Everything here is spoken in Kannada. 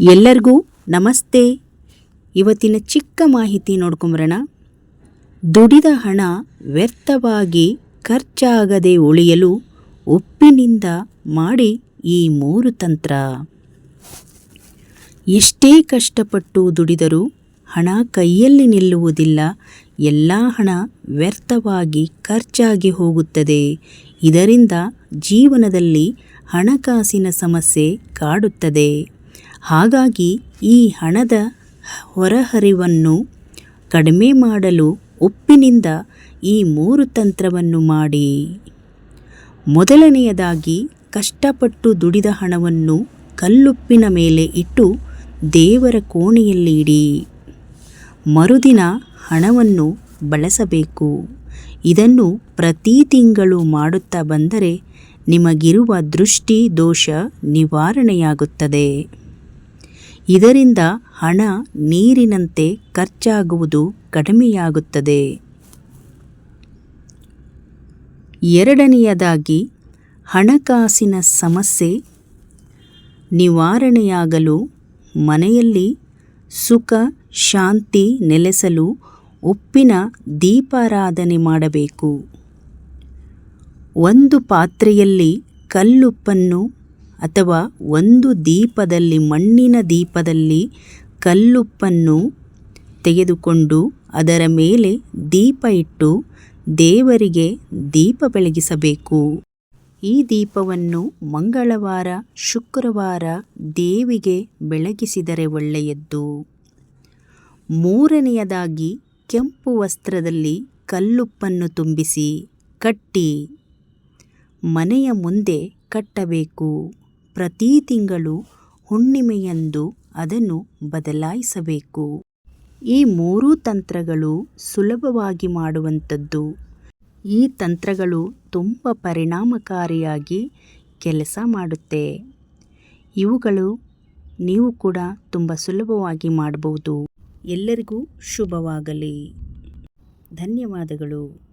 ಎಲ್ಲರಿಗೂ ನಮಸ್ತೆ. ಇವತ್ತಿನ ಚಿಕ್ಕ ಮಾಹಿತಿ ನೋಡ್ಕೊಂಬರೋಣ. ದುಡಿದ ಹಣ ವ್ಯರ್ಥವಾಗಿ ಖರ್ಚಾಗದೆ ಉಳಿಯಲು ಉಪ್ಪಿನಿಂದ ಮಾಡಿ ಈ ಮೂರು ತಂತ್ರ. ಎಷ್ಟೇ ಕಷ್ಟಪಟ್ಟು ದುಡಿದರೂ ಹಣ ಕೈಯಲ್ಲಿ ನಿಲ್ಲುವುದಿಲ್ಲ. ಎಲ್ಲ ಹಣ ವ್ಯರ್ಥವಾಗಿ ಖರ್ಚಾಗಿ ಹೋಗುತ್ತದೆ. ಇದರಿಂದ ಜೀವನದಲ್ಲಿ ಹಣಕಾಸಿನ ಸಮಸ್ಯೆ ಕಾಡುತ್ತದೆ. ಹಾಗಾಗಿ ಈ ಹಣದ ಹೊರಹರಿವನ್ನು ಕಡಿಮೆ ಮಾಡಲು ಉಪ್ಪಿನಿಂದ ಈ ಮೂರು ತಂತ್ರವನ್ನು ಮಾಡಿ. ಮೊದಲನೆಯದಾಗಿ ಕಷ್ಟಪಟ್ಟು ದುಡಿದ ಹಣವನ್ನು ಕಲ್ಲುಪ್ಪಿನ ಮೇಲೆ ಇಟ್ಟು ದೇವರ ಕೋಣೆಯಲ್ಲಿ ಇಡಿ. ಮರುದಿನ ಹಣವನ್ನು ಬಳಸಬೇಕು. ಇದನ್ನು ಪ್ರತಿ ತಿಂಗಳು ಮಾಡುತ್ತಾ ಬಂದರೆ ನಿಮಗಿರುವ ದೃಷ್ಟಿ ದೋಷ ನಿವಾರಣೆಯಾಗುತ್ತದೆ. ಇದರಿಂದ ಹಣ ನೀರಿನಂತೆ ಖರ್ಚಾಗುವುದು ಕಡಿಮೆಯಾಗುತ್ತದೆ. ಎರಡನೆಯದಾಗಿ, ಹಣಕಾಸಿನ ಸಮಸ್ಯೆ ನಿವಾರಣೆಯಾಗಲು, ಮನೆಯಲ್ಲಿ ಸುಖ, ಶಾಂತಿ ನೆಲೆಸಲು ಉಪ್ಪಿನ ದೀಪಾರಾಧನೆ ಮಾಡಬೇಕು. ಒಂದು ಪಾತ್ರೆಯಲ್ಲಿ ಕಲ್ಲುಪ್ಪನ್ನು ಅಥವಾ ಒಂದು ದೀಪದಲ್ಲಿ, ಮಣ್ಣಿನ ದೀಪದಲ್ಲಿ ಕಲ್ಲುಪ್ಪನ್ನು ತೆಗೆದುಕೊಂಡು ಅದರ ಮೇಲೆ ದೀಪ ಇಟ್ಟು ದೇವರಿಗೆ ದೀಪ ಬೆಳಗಿಸಬೇಕು. ಈ ದೀಪವನ್ನು ಮಂಗಳವಾರ, ಶುಕ್ರವಾರ ದೇವಿಗೆ ಬೆಳಗಿಸಿದರೆ ಒಳ್ಳೆಯದ್ದು. ಮೂರನೆಯದಾಗಿ ಕೆಂಪು ವಸ್ತ್ರದಲ್ಲಿ ಕಲ್ಲುಪ್ಪನ್ನು ತುಂಬಿಸಿ ಕಟ್ಟಿ ಮನೆಯ ಮುಂದೆ ಕಟ್ಟಬೇಕು. ಪ್ರತಿ ತಿಂಗಳು ಹುಣ್ಣಿಮೆಯಂದು ಅದನ್ನು ಬದಲಾಯಿಸಬೇಕು. ಈ ಮೂರೂ ತಂತ್ರಗಳು ಸುಲಭವಾಗಿ ಮಾಡುವಂಥದ್ದು. ಈ ತಂತ್ರಗಳು ತುಂಬ ಪರಿಣಾಮಕಾರಿಯಾಗಿ ಕೆಲಸ ಮಾಡುತ್ತೆ. ಇವುಗಳು ನೀವು ಕೂಡ ತುಂಬ ಸುಲಭವಾಗಿ ಮಾಡಬಹುದು. ಎಲ್ಲರಿಗೂ ಶುಭವಾಗಲಿ. ಧನ್ಯವಾದಗಳು.